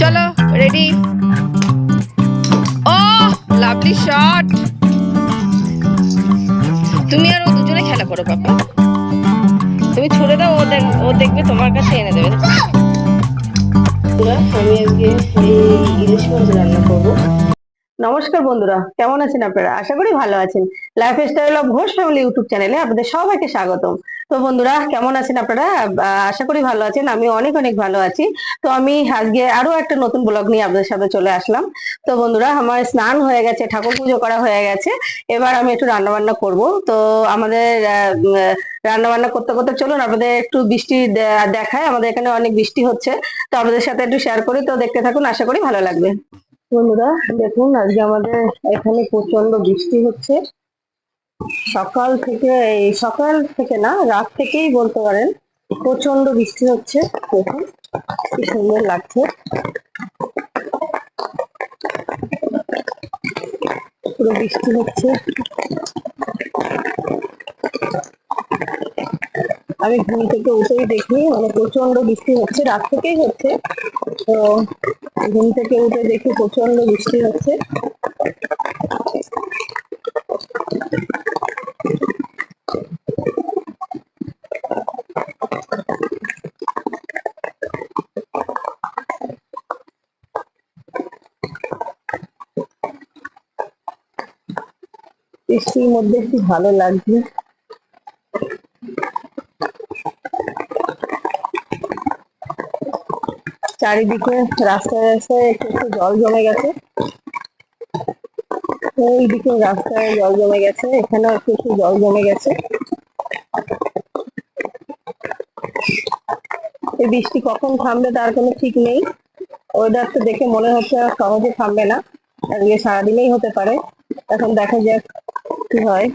চলো রেডি ও lovely shot তুমি আর ও দুজনে খেলা করো পাপা। তুমি ছুড়ে দাও ও দেখ ও দেখবে তোমার কাছে এনে দেবে। আমি আজকে এই ইলিশ মাছ রান্না করব। নমস্কার বন্ধুরা কেমন আছেন আপনারা? আশা করি ভালো আছেন। Lifestyle of Ghosh family YouTube চ্যানেলে আপনাদের সবাইকে স্বাগতম। তো বন্ধুরা, কেমন আছেন আপনারা? আশা করি ভালো আছেন আমি অনেক অনেক ভালো আছি। তো আমি আজকে আরও একটা নতুন ব্লগ নিয়ে আপনাদের সাথে চলে আসলাম। তো বন্ধুরা, আমার স্নান হয়ে গেছে, ঠাকুর পুজো করা হয়ে গেছে। এবার আমি একটু রান্না বান্না করব। তো আমাদের রান্না বান্না করতে করতে চলুন, আপনাদের একটু বৃষ্টি দেখায়। আমাদের এখানে অনেক বৃষ্টি হচ্ছে। তো আপনাদের সাথে একটু শেয়ার করি। তো দেখতে থাকুন, আশা করি ভালো লাগবে। বন্ধুরা, দেখুন, আজকে আমাদের এখানে প্রচণ্ড বৃষ্টি হচ্ছে। সকাল থেকে এই সকাল থেকে না, রাত থেকেই বলতে পারেন প্রচণ্ড বৃষ্টি হচ্ছে দেখুন কি সুন্দর লাগছে। পুরো বৃষ্টি হচ্ছে। আমি ঘুম থেকে উঠেই দেখি মানে প্রচণ্ড বৃষ্টি হচ্ছে, রাত থেকেই হচ্ছে। তো ঘুম থেকে উঠে দেখি প্রচণ্ড বৃষ্টি হচ্ছে। বৃষ্টির মধ্যে একটু ভালো লাগছে চারিদিকে রাস্তায় রাস্তায় একটু একটু জল জমে গেছে। ওইদিকে রাস্তায় জল জমে গেছে, এখানেও একটু একটু জল জমে গেছে। এই বৃষ্টি কখন থামবে তার কোনো ঠিক নেই। ওয়েদার তো দেখে মনে হচ্ছে সহজে থামবে না। আজকে সারাদিনেই হতে পারে। এখন দেখা যাক কি হয়?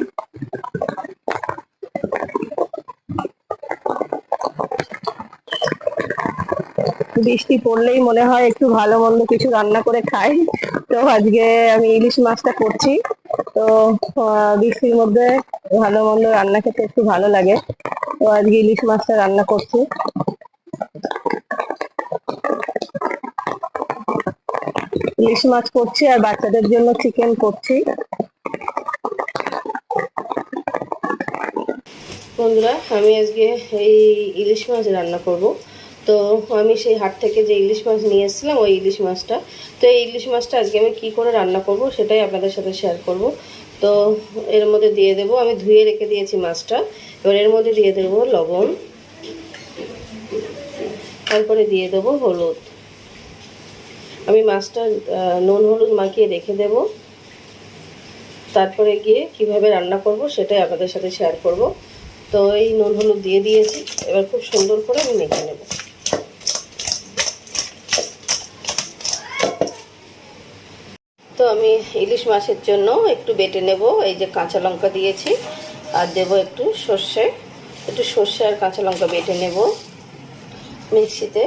বৃষ্টি পড়লেই মনে হয় একটু ভালো মন্দ কিছু রান্না করে খাই। তো আজকে আমি ইলিশ মাছটা করছি। তো বৃষ্টির মধ্যে ভালো মন্দ রান্না খেতে একটু ভালো লাগে। তো আজকে ইলিশ মাছটা রান্না করছি। ইলিশ মাছ করছি আর বাচ্চাদের জন্য চিকেন করছি। বন্ধুরা, আমি আজকে এই ইলিশ মাছ রান্না করব। তো আমি সেই হাট থেকে যে ইলিশ মাছ নিয়ে এসেছিলাম, ওই ইলিশ মাছটা। তো এই ইলিশ মাছটা আজকে আমি কি করে রান্না করব সেটাই আপনাদের সাথে শেয়ার করব। তো এর মধ্যে দিয়ে দেব, আমি ধুয়ে রেখে দিয়েছি মাছটা। এবার এর মধ্যে দিয়ে দেব লবণ। তারপরে দিয়ে দেবো হলুদ। আমি মাছটা নুন হলুদ মাখিয়ে রেখে দেব। তারপরে গিয়ে কীভাবে রান্না করব সেটাই আপনাদের সাথে শেয়ার করব। তো এই নুন হলুদ দিয়ে দিয়েছি। এবার খুব সুন্দর করে আমি মেখে নেব। তো আমি ইলিশ মাছের জন্য একটু বেটে নেব। এই যে কাঁচা লঙ্কা দিয়েছি, আর দেব একটু সর্ষে। একটু সর্ষে আর কাঁচা লঙ্কা বেটে নেব মিক্সিতে।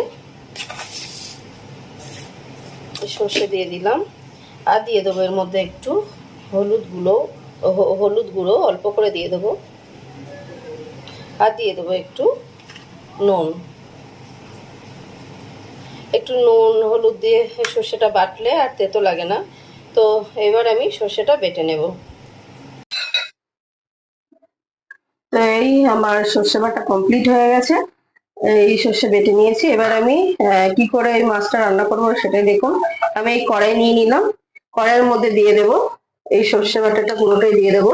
সর্ষে দিয়ে দিলাম। আর দিয়ে দেবো এর মধ্যে একটু হলুদ গুঁড়ো হলুদ গুঁড়ো অল্প করে দিয়ে দেবো। আর দিয়ে দেবো একটু নুন। একটু নুন, হলুদ দিয়ে সর্ষেটা বাটলে আর তেতো লাগে না। তো এবার আমি সর্ষেটা বেটে নেব। এই আমার সর্ষে বাটা কমপ্লিট হয়ে গেছে। এই সর্ষে বেটে নিয়েছি। এবার আমি কি করে এই মাছটা রান্না করব সেটাই দেখুন। আমি এই কড়াই নিয়ে নিলাম। কড়াইয়ের মধ্যে দিয়ে দেব। এই সর্ষে বাটাটা পুরোটাই দিয়ে দেব।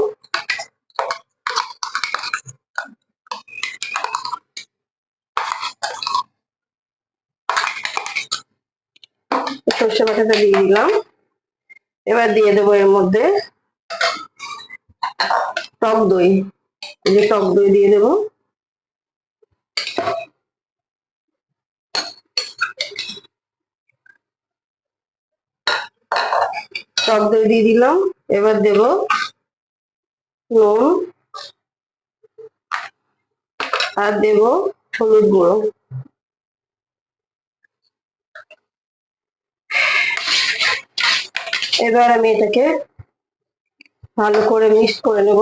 সর্ষে দিয়ে দিলাম। এবার দিয়ে দেবো এর মধ্যে টক দই। এই যে টক দই দিয়ে দেবো। টক দই দিয়ে দিলাম। এবার দেব নুন। আর দেব হলুদ গুঁড়ো। এবার আমি এটাকে ভালো করে মিক্স করে নেব।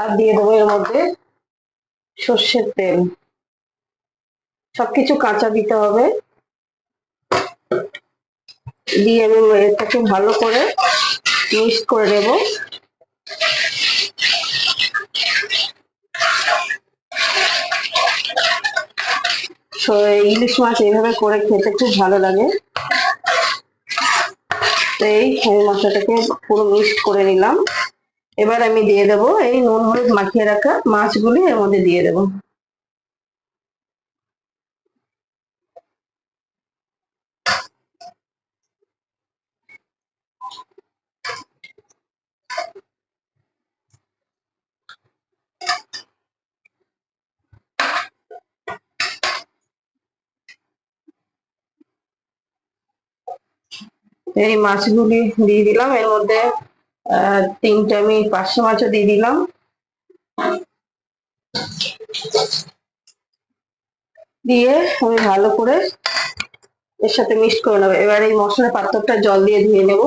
আর দিয়ে দেবো এর মধ্যে সর্ষের তেল। সবকিছু কাঁচা দিতে হবে। দিয়ে আমি এটাকে ভালো করে মিক্স করে নেব। ইলিশ মাছ এইভাবে করে খেতে খুব ভালো লাগে। এই মশলাটাকে পুরো মিক্সড করে নিলাম। এবার আমি দিয়ে দেবো এই নুন হলুদ মাখিয়ে রাখা মাছগুলি এর মধ্যে দিয়ে দেবো। এই মাছগুলি দিয়ে দিলাম। এর মধ্যে তিনটে আমি পার্শে মাছও দিয়ে দিলাম। দিয়ে আমি ভালো করে এর সাথে মিক্স করে নেব। এবার এই মশলার পাত্রটা জল দিয়ে ধুয়ে নেব।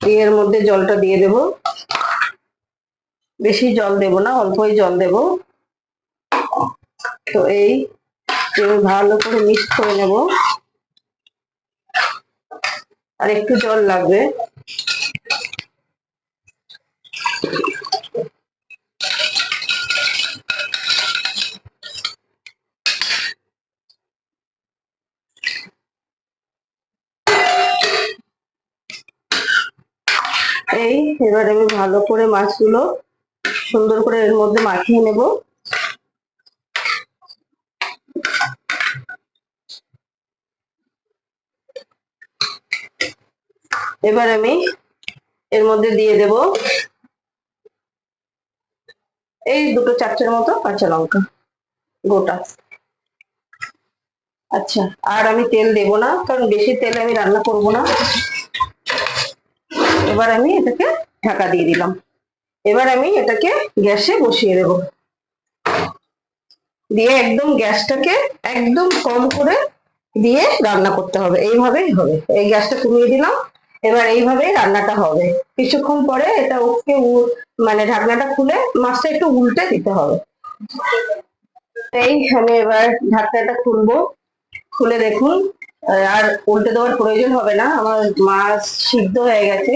এর মধ্যে জলটা দিয়ে দেবো। বেশি জল দেব না, অল্পই জল দেব। তো এই ভালো করে মিক্স করে নেব। আর একটু জল লাগবে। এই এবার আমি ভালো করে মাছগুলো সুন্দর করে এর মধ্যে মাখিয়ে নেব। এবার আমি এর মধ্যে দিয়ে দেব এই দুটো চারটের মতো কাঁচা লঙ্কা গোটা। আচ্ছা আর আমি তেল দেব না, কারণ বেশি তেলে আমি রান্না করব না। এবার আমি এটাকে ঢাকা দিয়ে দিলাম। এবার আমি এটাকে গ্যাসে বসিয়ে দেব। দিয়ে একদম গ্যাসটাকে একদম কম করে দিয়ে রান্না করতে হবে। এইভাবেই হবে। এই গ্যাসটা কমিয়ে দিলাম। এবার এইভাবেই রান্নাটা হবে। কিছুক্ষণ পরে এটা ওকে মানে ঢাকনাটা খুলে মাছটা একটু উল্টে দিতে হবে। এই আমি এবার ঢাকনাটা খুলবো। খুলে দেখুন, আর উল্টে দেওয়ার প্রয়োজন হবে না। আমার মাছ সিদ্ধ হয়ে গেছে।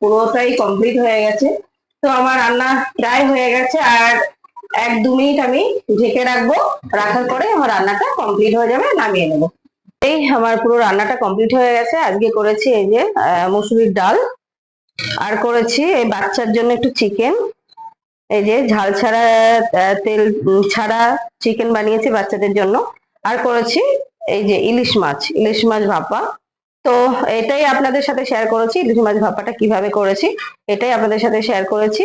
পুরোটাই কমপ্লিট হয়ে গেছে। তো আমার রান্না প্রায় হয়ে গেছে আর এক দু মিনিট আমি ঢেকে রাখব। রাখার পরে আমার রান্নাটা কমপ্লিট হয়ে যাবে, নামিয়ে নেব। এই আমার পুরো রান্নাটা কমপ্লিট হয়ে গেছে। আজকে করেছি এই যে মুসুরির ডাল। আর করেছি এই বাচ্চার জন্য একটু চিকেন এই যে ঝাল ছাড়া তেল ছাড়া চিকেন বানিয়েছি বাচ্চাদের জন্য। আর করেছি এই যে ইলিশ মাছ ইলিশ মাছ ভাপা। তো এটাই আপনাদের সাথে শেয়ার করেছি, ইলিশ মাছ ভাপাটা কীভাবে করেছি, এটাই আপনাদের সাথে শেয়ার করেছি।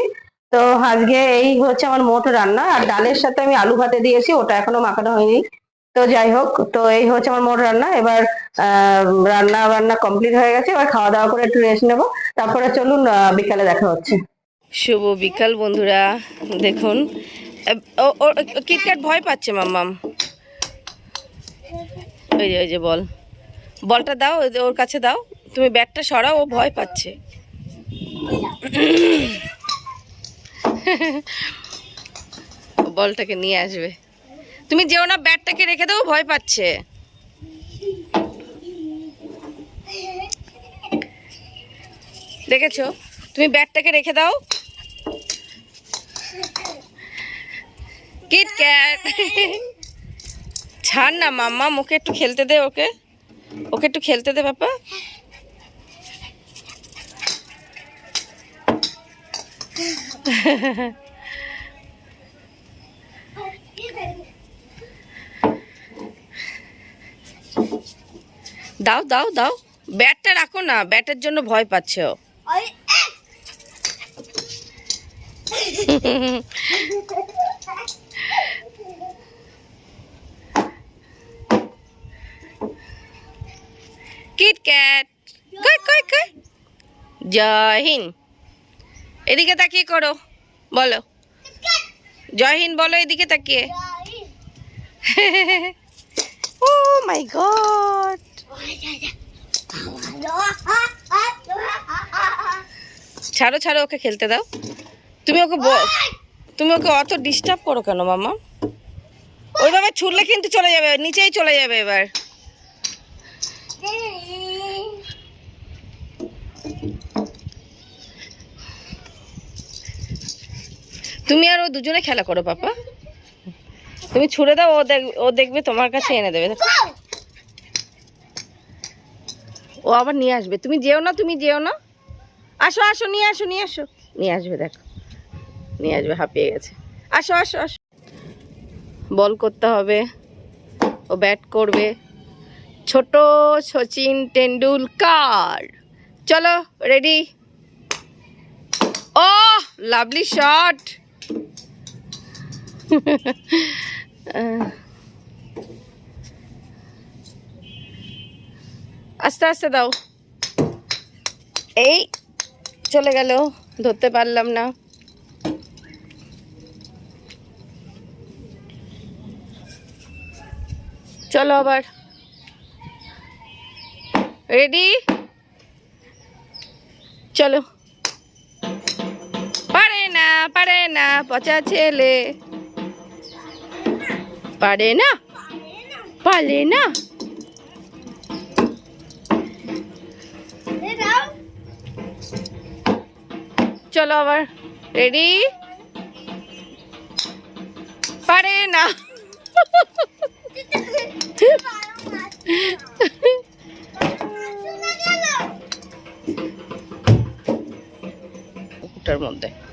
তো আজকে এই হচ্ছে আমার মোট রান্না, আর ডালের সাথে আমি আলু ভাতে দিয়েছি, ওটা এখনও মাখানো হয়নি। তো যাই হোক, তো এই হচ্ছে আমার মোট রান্না, এবার রান্না বান্না কমপ্লিট হয়ে গেছে, এবার খাওয়া দাওয়া করে একটু রেস্ট নেব। তারপরে চলুন বিকালে দেখা হচ্ছে। শুভ বিকাল বন্ধুরা, দেখুন কিটক্যাট ভয় পাচ্ছে, মাম্মাম। ওই যে ওই যে, বল। বলটা দাও ওর কাছে দাও। তুমি ব্যাটটা সরাও, ও ভয় পাচ্ছে। বলটাকে নিয়ে আসবে। তুমি যেও না ব্যাটটাকে রেখে দাও ভয় পাচ্ছে। দেখেছ? তুমি ব্যাটটাকে রেখে দাও। Kit KitKat. ছাড় না, মাম্মা, মুখে একটু খেলতে দে ওকে। ওকে একটু খেলতে দে বাপা দাও দাও দাও। ব্যাটটা রাখো না ব্যাটের জন্য ভয় পাচ্ছে ও। কিটক্যাট কই কই কই? জয় এদিকে তাকিয়ে করো, বলো। জয় হিন্দ বলো, এদিকে তাকিয়ে। ও মাই গড ছাড়ো ছাড়ো, ওকে খেলতে দাও। তুমি ওকে তুমি ওকে অত ডিস্টার্ব করো কেন, মামা? ওইভাবে ছুটলে কিন্তু চলে যাবে, নিচেই চলে যাবে এবার। তুমি আর ও দুজনে খেলা করো পাপা। তুমি ছুড়ে দাও ও দেখ ও দেখবে তোমার কাছে এনে দেবে। ও আবার নিয়ে আসবে। তুমি যেও না তুমি যেও না। আসো আসো নিয়ে আসো নিয়ে আসো। নিয়ে আসবে দেখো। নিয়ে আসবে হাঁপিয়ে গেছে। আসো আসো আসো। বল করতে হবে। ও ব্যাট করবে। ছোট সচিন টেন্ডুলকার। চলো রেডি ও লাভলি শট আস্তে আস্তে দাও। এই চলে গেল ধরতে পারলাম না। চলো আবার। রেডি চলো। পারে না পচা ছেলে। পারে না? পারে না? চলো আবার। রেডি? পারে না। মধ্যে।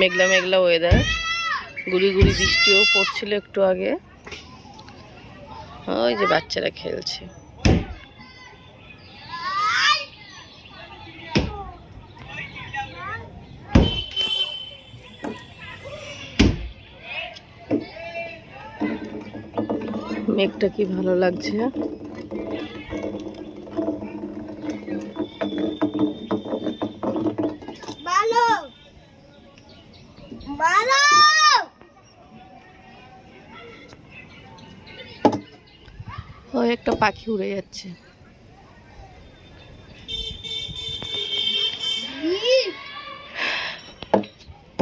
মেঘলা মেঘলা ওয়েদার গুড়ি গুড়ি বৃষ্টিও পড়ছিল একটু আগে। ওই যে বাচ্চারা খেলছে। মেঘটা কি ভালো লাগছে ভালো ওই একটা পাখি উড়ে যাচ্ছে।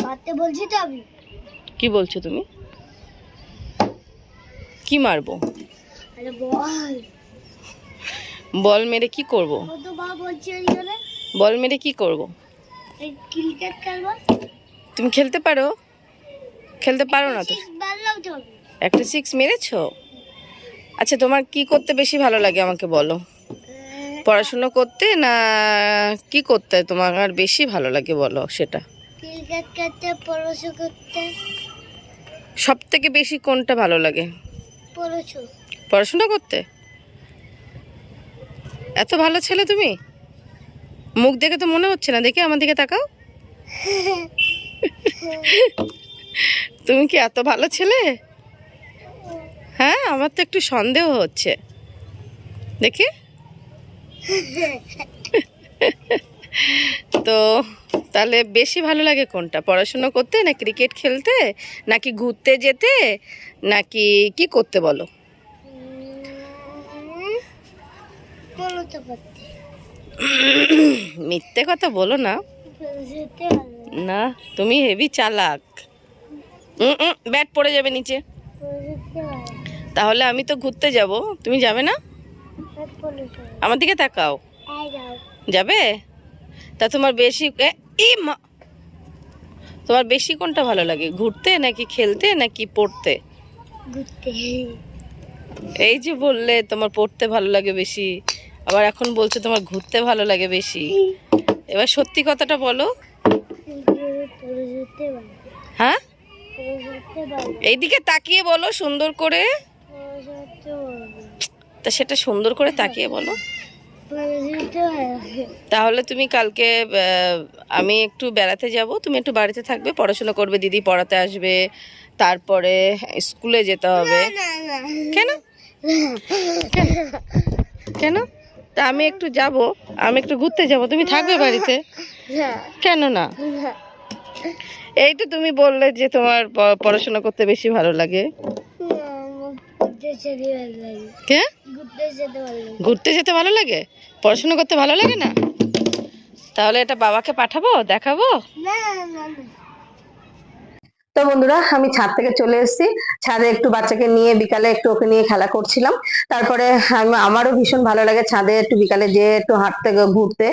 মারতে বলছি তো আমি। কি বলছো তুমি? কি মারবো? বল। মেরে কি করব? বল মেরে কি করব? ক্রিকেট খেলব। তুমি খেলতে পারো। খেলতে পারো না তো। একটা সিক্স মেরেছো? আচ্ছা তোমার কি করতে বেশি ভালো লাগে আমাকে বলো? পড়াশুনো করতে না কি করতে তোমার আর বেশি ভালো লাগে বলো সেটা? সব থেকে বেশি কোনটা ভালো লাগে? পড়াশো পড়াশোনা করতে? এত ভালো ছেলে তুমি? মুখ দেখে তো মনে হচ্ছে না দেখে আমার দিকে তাকাও। তুমি কি এত ভালো ছেলে? হ্যাঁ আমার তো একটু সন্দেহ হচ্ছে। দেখি। তো তাহলে বেশি ভালো লাগে কোনটা? পড়াশুনো করতে না ক্রিকেট খেলতে? নাকি ঘুরতে যেতে? নাকি কি করতে বলো? মিথ্যে কথা বলো না। না, তুমি হেভি চালাক। ব্যাট পড়ে যাবে নিচে। তাহলে আমি তো ঘুরতে যাব। তুমি যাবে না? আমার দিকে তাকাও। যাবে? তা তোমার বেশি তোমার বেশি কোনটা ভালো লাগে? ঘুরতে নাকি খেলতে নাকি পড়তে? এই যে বললে, তোমার পড়তে ভালো লাগে বেশি। আবার এখন বলছো তোমার ঘুরতে ভালো লাগে বেশি। এবার সত্যি কথাটা বলো। হ্যাঁ? এইদিকে তাকিয়ে বলো সুন্দর করে। তা সেটা সুন্দর করে তাকিয়ে বলো। তাহলে তুমি কালকে আমি একটু বেড়াতে যাব তুমি একটু বাড়িতে থাকবে পড়াশোনা করবে দিদি পড়াতে আসবে তারপরে স্কুলে যেতে হবে। কেন? কেন? তা আমি একটু যাব আমি একটু ঘুরতে যাব তুমি থাকবে বাড়িতে? কেন না? না এই তো তুমি বললে যে তোমার পড়াশোনা করতে বেশি ভালো লাগে। ঘুরতে যেতে ভালো লাগে। কে? ঘুরতে যেতে ভালো লাগে। ঘুরতে যেতে ভালো লাগে? পড়াশোনা করতে ভালো লাগে না? তাহলে এটা বাবাকে পাঠাবো দেখাবো? না। তো বন্ধুরা, আমি ছাদ থেকে চলে এসেছি। ছাদে একটু বাচ্চাকে নিয়ে বিকালে একটু ওকে নিয়ে খেলা করছিলাম। তারপরে আমারও ভীষণ ভালো লাগে ছাদে একটু বিকালে যেয়ে একটু হাঁটতে ঘুরতে।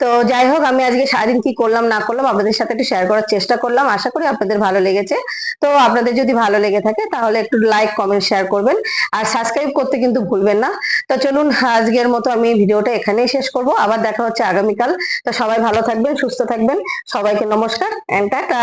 তো যাই হোক, আমি আজকে সারাদিন কি করলাম, না করলাম, আপনাদের সাথে একটু শেয়ার করার চেষ্টা করলাম। আশা করি আপনাদের ভালো লেগেছে। তো আপনাদের যদি ভালো লেগে থাকে, তাহলে একটু লাইক কমেন্ট শেয়ার করবেন। আর সাবস্ক্রাইব করতে কিন্তু ভুলবেন না। তো চলুন, আজকের মতো আমি ভিডিওটা এখানেই শেষ করব। আবার দেখা হচ্ছে আগামীকাল। তো সবাই ভালো থাকবেন, সুস্থ থাকবেন। সবাইকে নমস্কার এন্ড টাটা।